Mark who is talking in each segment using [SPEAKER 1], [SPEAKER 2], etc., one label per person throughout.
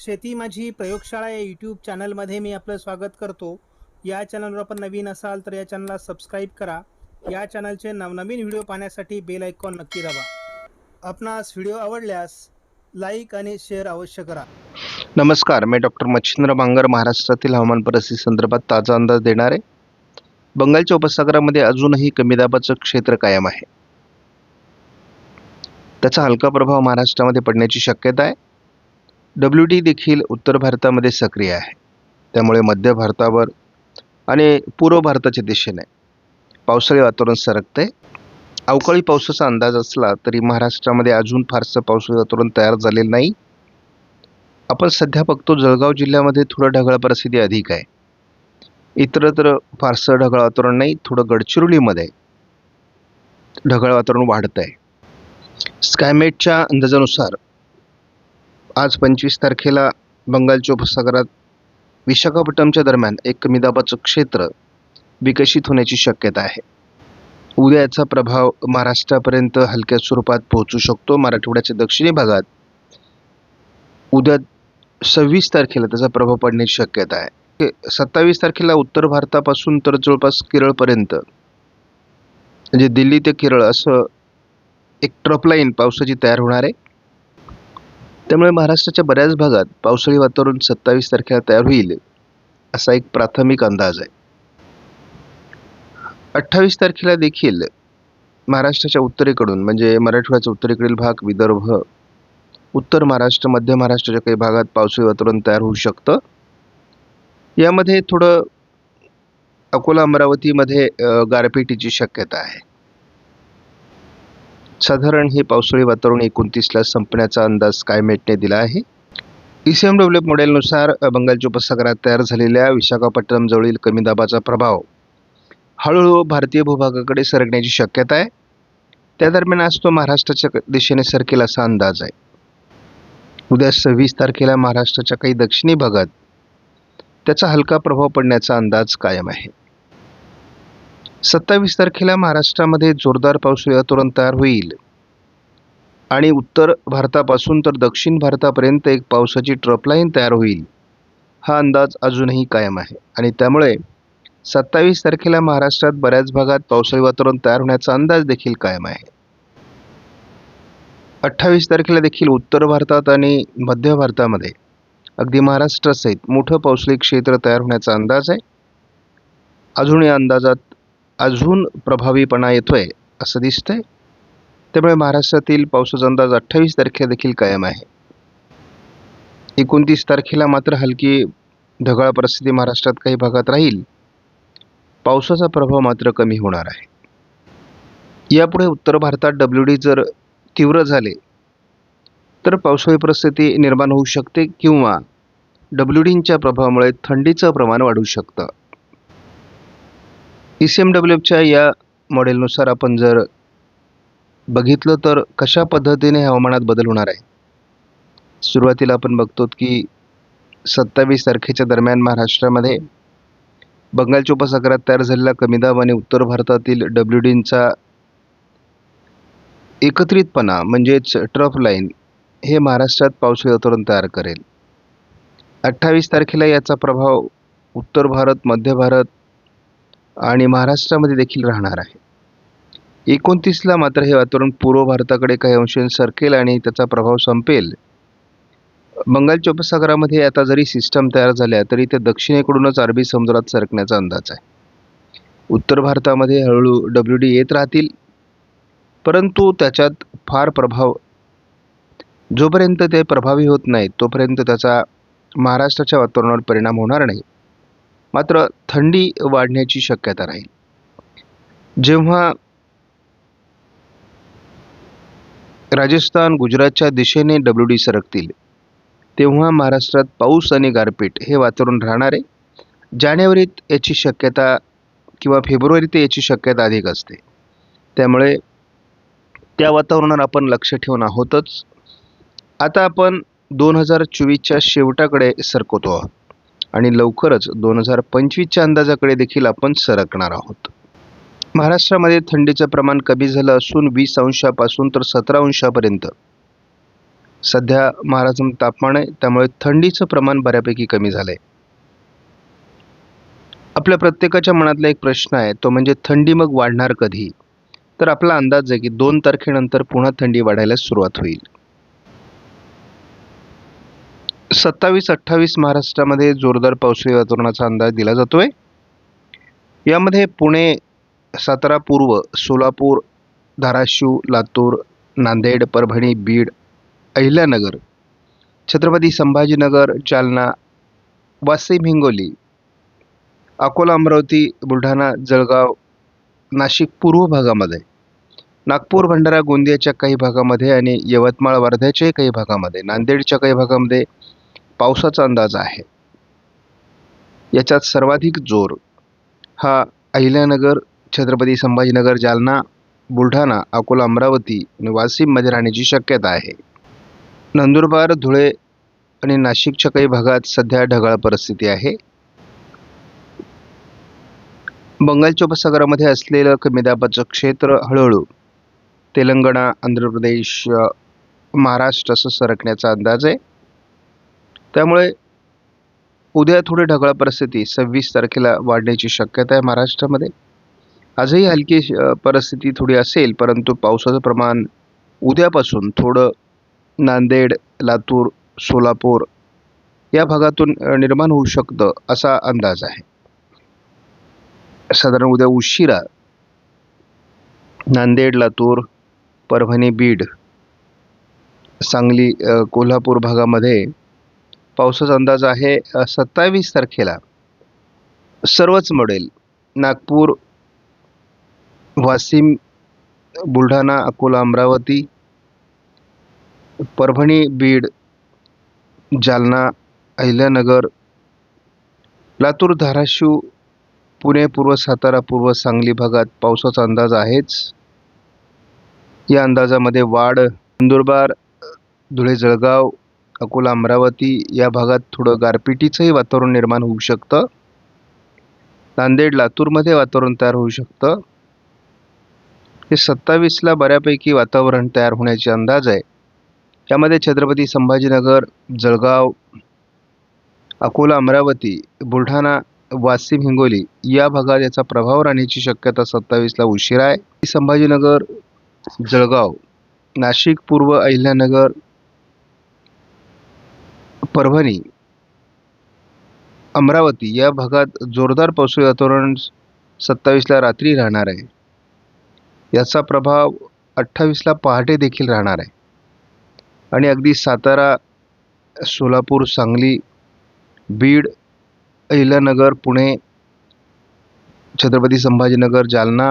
[SPEAKER 1] शेती माझी प्रयोगशाळा या यूट्यूब चॅनलमध्ये मी आपलं स्वागत करतो. या चॅनलवर आपण नवीन असाल तर या चॅनलला सबस्क्राईब करा. या चॅनलचे नवनवीन व्हिडिओ पाहण्यासाठी बेल आयकॉन नक्की दाबा. आपणास व्हिडिओ आवडल्यास लाईक आणि शेअर अवश्य करा.
[SPEAKER 2] नमस्कार मी डॉक्टर मच्छिंद्र बांगर महाराष्ट्रातील हवामान परिस्थिती संदर्भात ताजा अंदाज देणार. आहे बंगालच्या उपसागरामध्ये अजूनही कमी दाबाचं क्षेत्र कायम आहे. त्याचा हलका प्रभाव महाराष्ट्रामध्ये पडण्याची शक्यता आहे. डब्ल्यू डी देखील उत्तर भारतामध्ये सक्रिय आहे. त्यामुळे मध्य भारतावर आणि पूर्व भारताच्या दिशेने पावसाळी वातावरण सरकते अवकाळी पावसाचा अंदाज असला तरी महाराष्ट्रामध्ये अजून फारसं पावसाळी वातावरण तयार झालेलं नाही. आपण सध्या बघतो जळगाव जिल्ह्यामध्ये थोडं ढगाळ परिस्थिती अधिक आहे. इतरत्र फारसं ढगाळ वातावरण नाही थोडं गडचिरोलीमध्ये ढगाळ वातावरण वाढत आहे स्कायमेटच्या अंदाजानुसार आज पंचवीस तारखेला बंगालच्या उपसागरात विशाखापट्टणमच्या दरम्यान एक कमी दाबाचं क्षेत्र विकसित होण्याची शक्यता आहे. उद्या याचा प्रभाव महाराष्ट्रापर्यंत हलक्या स्वरूपात पोहोचू शकतो. मराठवाड्याच्या दक्षिणी भागात उद्या सव्वीस तारखेला त्याचा प्रभाव पडण्याची शक्यता आहे. सत्तावीस तारखेला उत्तर भारतापासून तर जवळपास केरळपर्यंत म्हणजे दिल्ली ते केरळ असं एक ट्रपलाईन पावसाची तयार होणार आहे. त्यामुळे महाराष्ट्राच्या बऱ्याच भागात पावसाळी वातावरण सत्तावीस तारखेला तयार होईल असा एक प्राथमिक अंदाज आहे. अठ्ठावीस तारखेला देखील महाराष्ट्राच्या उत्तरेकडून म्हणजे मराठवाड्याचा उत्तरेकडील भाग विदर्भ उत्तर महाराष्ट्र मध्य महाराष्ट्राच्या काही भागात पावसाळी वातावरण तयार होऊ शकतं. यामध्ये थोडं अकोला अमरावतीमध्ये गारपेटीची गारपिटीची शक्यता आहे. साधारण हे पावसाळी वातावरण एकोणतीसला संपण्याचा अंदाज कायमेटने दिला आहे. ई सी एम डब्ल्यू मॉडेलनुसार बंगालच्या उपसागरात तयार झालेल्या विशाखापट्टणमजवळील कमी दाबाचा प्रभाव. हळूहळू भारतीय भूभागाकडे सरकण्याची शक्यता आहे. त्या दरम्यान आज तो महाराष्ट्राच्या दिशेने सरकेल असा अंदाज आहे. उद्या सव्वीस तारखेला महाराष्ट्राच्या काही दक्षिणी भागात त्याचा हलका प्रभाव पडण्याचा अंदाज कायम आहे. सत्तावीस तारखेला महाराष्ट्रामध्ये जोरदार पावसाळी वातावरण तयार होईल. आणि उत्तर भारतापासून तर दक्षिण भारतापर्यंत एक पावसाची ट्रपलाईन तयार होईल. हा अंदाज अजूनही कायम आहे. आणि त्यामुळे सत्तावीस तारखेला महाराष्ट्रात बऱ्याच भागात पावसाळी वातावरण तयार होण्याचा अंदाज देखील कायम आहे. अठ्ठावीस तारखेला देखील उत्तर भारतात आणि मध्य भारतामध्ये अगदी महाराष्ट्रासहित मोठं पावसाळी क्षेत्र तयार होण्याचा अंदाज आहे. अजून या अंदाजात अजून प्रभावीपणा येतो आहे असं दिसतंय. त्यामुळे महाराष्ट्रातील पावसाचा अंदाज अठ्ठावीस तारखेदेखील कायम आहे. एकोणतीस तारखेला मात्र हलकी ढगाळ परिस्थिती महाराष्ट्रात काही भागात राहील. पावसाचा प्रभाव मात्र कमी होणार आहे. यापुढे उत्तर भारतात डब्ल्यू डी जर तीव्र झाले तर पावसाळी परिस्थिती निर्माण होऊ शकते किंवा डब्ल्यू डींच्या प्रभावामुळे थंडीचं प्रमाण वाढू शकतं. ई सी एम डब्ल्यू एफच्या या मॉडेलनुसार आपण जर बघितलं तर कशा पद्धतीने हवामानात बदल होणार आहे? सुरुवातीला आपण बघतो की सत्तावीस तारखेच्या दरम्यान महाराष्ट्रामध्ये बंगालच्या उपसागरात तयार झालेला कमी दाब आणि उत्तर भारतातील डब्ल्यू डींचा एकत्रितपणा म्हणजेच ट्रफ लाईन हे महाराष्ट्रात पावसाळी वातावरण तयार करेल. अठ्ठावीस तारखेला याचा प्रभाव उत्तर भारत मध्य भारत आणि महाराष्ट्रामध्ये देखील राहणार आहे. एकोणतीसला मात्र हे वातावरण पूर्व भारताकडे काही अंशाने सरकेल आणि त्याचा प्रभाव संपेल. बंगालच्या उपसागरामध्ये आता जरी सिस्टम तयार झाल्या तरी ते दक्षिणेकडूनच अरबी समुद्रात सरकण्याचा अंदाज आहे. उत्तर भारतामध्ये हळूहळू डब्ल्यू डी येत राहतील परंतु त्याच्यात फार प्रभाव जोपर्यंत ते प्रभावी होत नाहीत तोपर्यंत त्याचा महाराष्ट्राच्या वातावरणावर परिणाम होणार नाही. मात्र थंडी वाढण्याची शक्यता राहील. जेव्हा राजस्थान गुजरातच्या दिशेने डब्ल्यू डी सरकतील तेव्हा महाराष्ट्रात पाऊस आणि गारपीट हे वातावरण राहणार. आहे जानेवारीत याची शक्यता किंवा फेब्रुवारीत याची शक्यता अधिक असते. त्यामुळे त्या वातावरणावर आपण लक्ष ठेवून आहोतच. आता आपण दोन हजार चोवीसच्या शेवटाकडे सरकवतो आहोत. आणि लवकरच दोन हजार पंचवीसच्या अंदाजाकडे देखील आपण सरकणार आहोत. महाराष्ट्रामध्ये थंडीचं प्रमाण कमी झालं असून वीस अंशापासून तर सतरा अंशापर्यंत. सध्या महाराष्ट्रात तापमान आहे त्यामुळे थंडीचं प्रमाण बऱ्यापैकी कमी झालं आहे आपल्या प्रत्येकाच्या मनातला एक प्रश्न आहे तो म्हणजे थंडी मग वाढणार कधी? तर आपला अंदाज आहे की दोन तारखेनंतर पुन्हा थंडी वाढायला सुरुवात होईल. सत्तावीस अठ्ठावीस महाराष्ट्रामध्ये जोरदार पावसाळी वातावरणाचा अंदाज दिला जातोय. यामध्ये पुणे सातारा पूर्व सोलापूर धाराशिव लातूर नांदेड परभणी बीड अहिल्यानगर छत्रपती संभाजीनगर जालना वाशिम हिंगोली अकोला अमरावती बुलढाणा जळगाव नाशिक पूर्व भागामध्ये नागपूर भंडारा गोंदियाच्या काही भागामध्ये आणि यवतमाळ वर्ध्याच्याही काही भागामध्ये नांदेडच्या काही भागामध्ये पावसाचा अंदाज आहे. याच्यात सर्वाधिक जोर हा अहिल्यानगर छत्रपती संभाजीनगर जालना बुलढाणा अकोला अमरावती आणि वाशिममध्ये राहण्याची शक्यता आहे. नंदुरबार धुळे आणि नाशिकच्या काही भागात सध्या ढगाळ परिस्थिती आहे. बंगालच्या उपसागरामध्ये असलेलं कमी दाबाचं क्षेत्र हळूहळू तेलंगणा आंध्र प्रदेश महाराष्ट्र असं सरकण्याचा अंदाज आहे. त्यामुळे उद्या थोडी ढगाळ परिस्थिती. सव्वीस तारखेला वाढण्याची शक्यता आहे महाराष्ट्रामध्ये. आजही हलकी परिस्थिती थोडी असेल परंतु पावसाचं प्रमाण उद्यापासून थोडं नांदेड लातूर सोलापूर या भागातून निर्माण होऊ शकतं असा अंदाज आहे. साधारण उद्या उशिरा नांदेड लातूर परभणी बीड सांगली कोल्हापूर भागामध्ये पावसाचा अंदाज आहे सत्तावीस तारखेला. सर्वच मॉडेल. नागपूर वाशिम बुलढाणा अकोला अमरावती परभणी बीड जालना अहिल्यानगर लातूर धाराशिव पुणे पूर्व सातारा पूर्व सांगली भागात पावसाचा अंदाज आहेच. या अंदाजामध्ये वाढ नंदुरबार धुळे जळगाव अकोला अमरावती या भागात थोडं गारपिटीचंही वातावरण निर्माण होऊ शकतं. नांदेड लातूरमध्ये वातावरण तयार होऊ शकतं. हे सत्तावीसला बऱ्यापैकी वातावरण तयार होण्याचे अंदाज आहे. यामध्ये छत्रपती संभाजीनगर जळगाव अकोला अमरावती बुलढाणा वाशिम हिंगोली या भागात याचा प्रभाव राहण्याची शक्यता सत्तावीसला उशिरा आहे. संभाजीनगर जळगाव नाशिक पूर्व अहिल्यानगर परभणी अमरावती या भागात जोरदार पावसाळी वातावरण सत्तावीसला रात्री राहणार आहे. याचा प्रभाव अठ्ठावीसला पहाटे देखील राहणार आहे. आणि अगदी सातारा सोलापूर सांगली बीड अहिल्यानगर पुणे छत्रपती संभाजीनगर जालना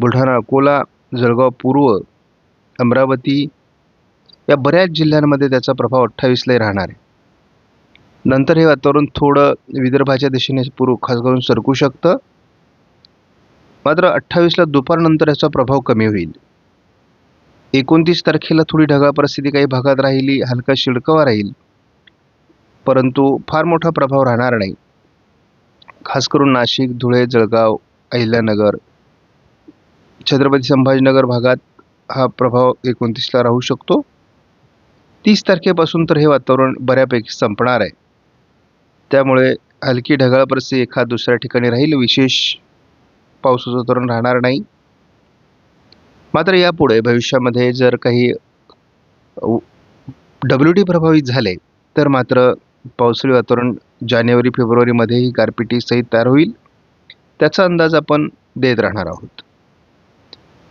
[SPEAKER 2] बुलढाणा अकोला जळगाव पूर्व अमरावती या बऱ्याच जिल्ह्यांमध्ये त्याचा प्रभाव अठ्ठावीसलाही राहणार आहे. नंतर हे वातावरण थोडं विदर्भाच्या दिशेने पूर्व खास करून सरकू शकतं. मात्र अठ्ठावीसला दुपारनंतर याचा प्रभाव कमी होईल. एकोणतीस तारखेला थोडी ढगाळ परिस्थिती काही भागात राहिली हलका शिडकावा राहील. परंतु फार मोठा प्रभाव राहणार नाही. खास करून नाशिक धुळे जळगाव अहिल्यानगर छत्रपती संभाजीनगर भागात हा प्रभाव एकोणतीसला राहू शकतो. तीस तारखेपासून तर हे वातावरण बऱ्यापैकी संपणार आहे. त्यामुळे हलकी ढगाळ परिस्थिती एखाद दुसऱ्या ठिकाणी राहील. विशेष पावसाचं वातावरण राहणार नाही. मात्र यापुढे भविष्यामध्ये जर काही डब्ल्यू टी प्रभावित झाले तर मात्र पावसाळी वातावरण जानेवारी फेब्रुवारीमध्येही गारपिटीसहित तयार होईल. त्याचा अंदाज आपण देत राहणार आहोत.